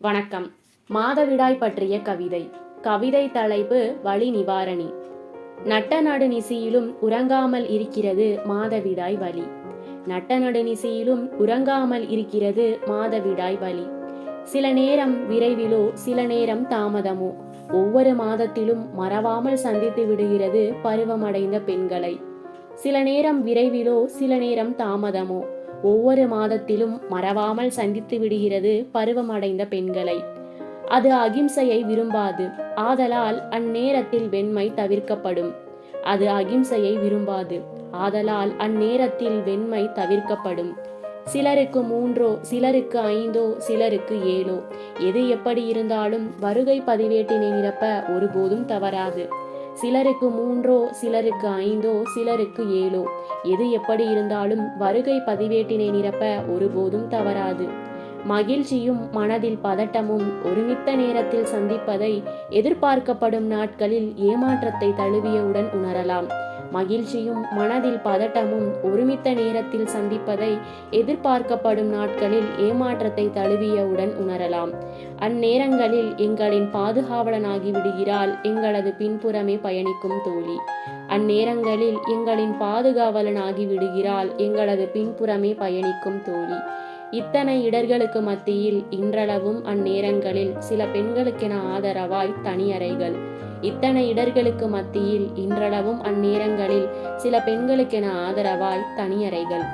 வணக்கம். மாதவிடாய் பற்றிய கவிதை. கவிதை தலைப்பு வலி நிவாரணி. நட்ட நடுநிசியிலும் உறங்காமல் இருக்கிறது மாதவிடாய் வலி. நட்ட நடுநிசியிலும் உறங்காமல் இருக்கிறது மாதவிடாய் வலி. சில நேரம் விரைவிலோ சில நேரம் தாமதமோ. ஒவ்வொரு மாதத்திலும் மறவாமல் சந்தித்து விடுகிறது பருவமடைந்த பெண்களை. சில நேரம் விரைவிலோ சில நேரம் தாமதமோ. ஒவ்வொரு மாதத்திலும் மறவாமல் சந்தித்து விடுகிறது பருவமடைந்த பெண்களை. அது அகிம்சையை விரும்பாது. ஆதலால் அந்நேரத்தில் வெண்மை தவிர்க்கப்படும். அது அகிம்சையை விரும்பாது. ஆதலால் அந்நேரத்தில் வெண்மை தவிர்க்கப்படும். சிலருக்கு மூன்றோ சிலருக்கு ஐந்தோ சிலருக்கு ஏழோ. எது எப்படி இருந்தாலும் வருகை பதிவேட்டினை நிரப்ப ஒருபோதும் தவறாது. சிலருக்கு மூன்றோ சிலருக்கு ஐந்தோ சிலருக்கு ஏழோ. எது எப்படி இருந்தாலும் வருகை பதிவேட்டினை நிரப்ப ஒருபோதும் தவறாது. மகிழ்ச்சியும் மனதில் பதட்டமும் ஒருமித்த நேரத்தில் சந்திப்பதை எதிர்பார்க்கப்படும் நாட்களில் ஏமாற்றத்தை தழுவியவுடன் உணரலாம். மகிழ்ச்சியும் மனதில் பதட்டமும் ஒருமித்த நேரத்தில் சந்திப்பதை எதிர்பார்க்கப்படும் நாட்களில் ஏமாற்றத்தை தழுவியவுடன் உணரலாம். அந்நேரங்களில் எங்களின் பாதுகாவலனாகி விடுகிறாள் எங்களது பின்புறமே பயணிக்கும் தோழி. அந்நேரங்களில் எங்களின் பாதுகாவலனாகி விடுகிறாள் எங்களது பின்புறமே பயணிக்கும் தோழி. இத்தனை இடர்களுக்கு மத்தியில் இன்றளவும் அந்நேரங்களில் சில பெண்களுக்கென ஆதரவாய் தனியறைகள். இத்தனை இடர்களுக்கு மத்தியில் இன்றளவும் அந்நேரங்களில் சில பெண்களுக்கென ஆதரவாய் தனியறைகள்.